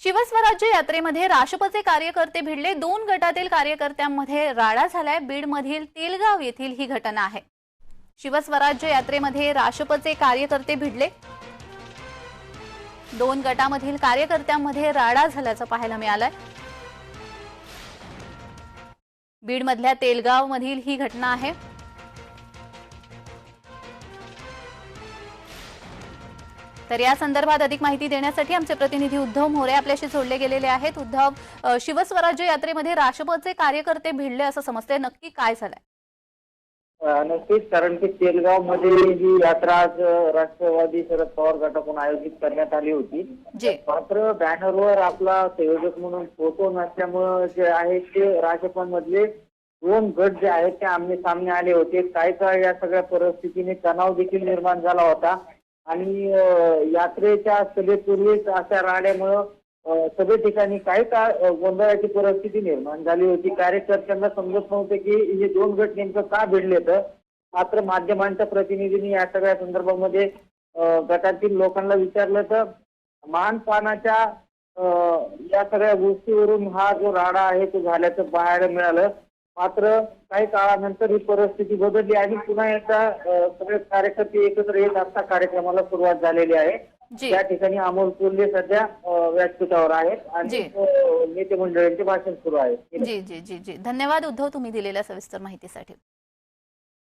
शिवस्वराज्य यात्रेमध्ये राष्ट्रपचे कार्यकर्ते भिडले. दोन गटातील कार्यकर्त्यांमध्ये राडा झालाय. बीडमधील तेलगाव येथील ही घटना आहे. शिवस्वराज्य यात्रेमध्ये राष्ट्रपचे कार्यकर्ते भिडले. दोन गटामधील कार्यकर्त्यांमध्ये राडा झाल्याचं पाहायला मिळालंय. बीडमधल्या तेलगाव मधील ही घटना आहे. तर या संदर्भात अधिक माहिती देण्यासाठी आमचे प्रतिनिधी उद्धव मोरे आपल्याशी जोडले गेलेले आहेत. उद्धव शिवस्वराज्य यात्रेमध्ये राष्ट्रपचे कार्यकर्ते भिडले असं समजतंय. नक्की काय झालंय? नक्कीच कारण की तेलगावमध्ये ही यात्रा आज राष्ट्रवादी शरद पवार गटाकडून आयोजित करण्यात आली होती. मात्र बॅनरवर आपला संयोजक म्हणून फोटो नसल्यामुळं जे आहे ते राजपन मधले दोन गट जे आहेत ते आमने सामने आले होते. काय काय या सगळ्या परिस्थितीने तणाव देखील निर्माण झाला होता. आणि यात्रेच्या सभेपूर्वीच अशा राड्यामुळं सगळे ठिकाणी काही काळ गोंधळाची परिस्थिती निर्माण झाली होती. कार्यकर्त्यांना समजत नव्हते की हे दोन गट नेमकं का भिडले तर मात्र माध्यमांच्या प्रतिनिधींनी या सगळ्या संदर्भामध्ये गटातील लोकांना विचारलं तर मानपानाच्या या सगळ्या गोष्टीवरून हा जो राडा आहे तो झाल्याचं पाहायला मिळालं. मात्र काही काळानंतर ही परिस्थिती बदलली आणि पुन्हा एकदा सगळे कार्यकर्ते एकत्र येत असता कार्यक्रमाला सुरुवात झालेली आहे. त्या ठिकाणी अमोल कोल्हे सध्या व्यासपीठावर आहेत आणि नेते मंडळींचे भाषण सुरू आहे. जी जी जी जी. धन्यवाद उद्धव तुम्ही दिलेल्या सविस्तर माहितीसाठी.